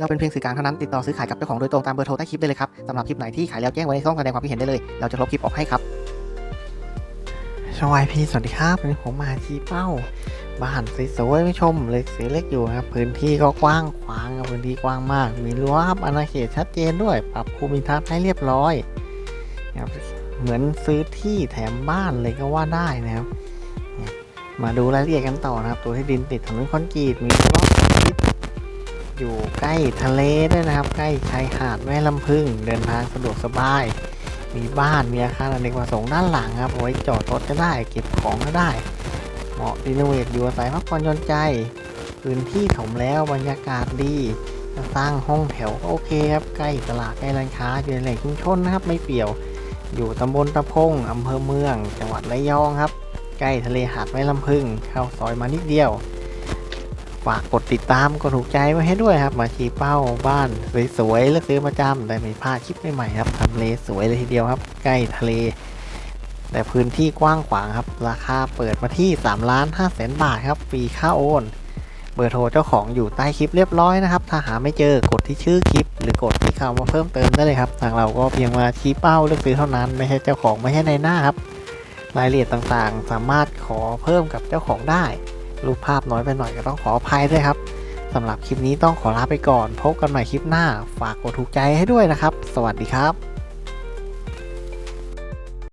เราเป็นเพียงสื่อกลางเท่านั้นติดต่อซื้อขายกับเจ้าของโดยตรงตามเบอร์โทรใต้คลิปได้เลยครับสำหรับคลิปไหนที่ขายแล้วแจ้งไว้ในช่องแสดงความคิดเห็นได้เลย เราจะลบคลิปออกให้ครับช่องไอพีสวัสดีครับวันนี้ผมมาชี้เป้าบ้านสวยๆไม่ชมเล็กสีเล็กอยู่ครับ พื้นที่ก็กว้างขวางครับพื้นที่กว้างมาก มีรั้วครับอาณาเขตชัดเจนด้วย ปรับภูมิทัศน์ให้เรียบร้อยนะครับเหมือนซื้อที่แถมบ้านเลยก็ว่าได้นะครับ มาดูรายละเอียดกันต่อนะครับ ตัวที่ดินติดถนนคอนกรีตมีรอบทิศ อยู่ใกล้ทะเลด้วยนะครับ ใกล้ชายหาดแม่ลำพึงเดินทางสะดวกสบาย มีบ้านมีอาคารอเนกประสงค์ด้านหลังครับเอาไว้จอดรถก็ได้ เก็บของก็ได้ เหมาะรีโนเวทอยู่อาศัยพักผ่อนหย่อนใจ พื้นที่ถมแล้วบรรยากาศดีสร้างห้องแถวก็โอเคครับใกล้ตลาดใกล้ร้านค้าอยู่ในแหล่งชุมชนนะครับไม่เปี่ยว อยู่ตำบลตะพงอำเภอเมือง จังหวัดระยองครับ ใกล้ทะเลหาดแม่ลำพึงเข้าซอยมานิดเดียว ฝากกดติดตามกดถูกใจไว้ให้ด้วยครับ มาชี้เป้าบ้านสวยๆเลือกซื้อประจำได้ไม่พลาดคลิปใหม่ๆครับทำเลสวยเลยทีเดียวครับ ใกล้ทะเล แต่พื้นที่กว้างขวางครับ ราคาเปิดมาที่3ล้าน5แสนบาทครับฟรีค่าโอนเบอร์โทรเจ้าของอยู่ใต้คลิปเรียบร้อยนะครับ ถ้าหาไม่เจอกดที่ชื่อคลิป หรือกดที่คำว่าเพิ่มเติมได้เลยครับ ทางเราก็เพียงมาชี้เป้าเลือกซื้อเท่านั้น ไม่ใช่เจ้าของไม่ใช่ในหน้าครับ รายละเอียดต่างๆ สามารถขอเพิ่มกับเจ้าของได้ รูปภาพน้อยไปหน่อยก็ต้องขออภัยด้วยครับสำหรับคลิปนี้ต้องขอลาไปก่อน พบกันใหม่คลิปหน้า ฝากกดถูกใจให้ด้วยนะครับ สวัสดีครับ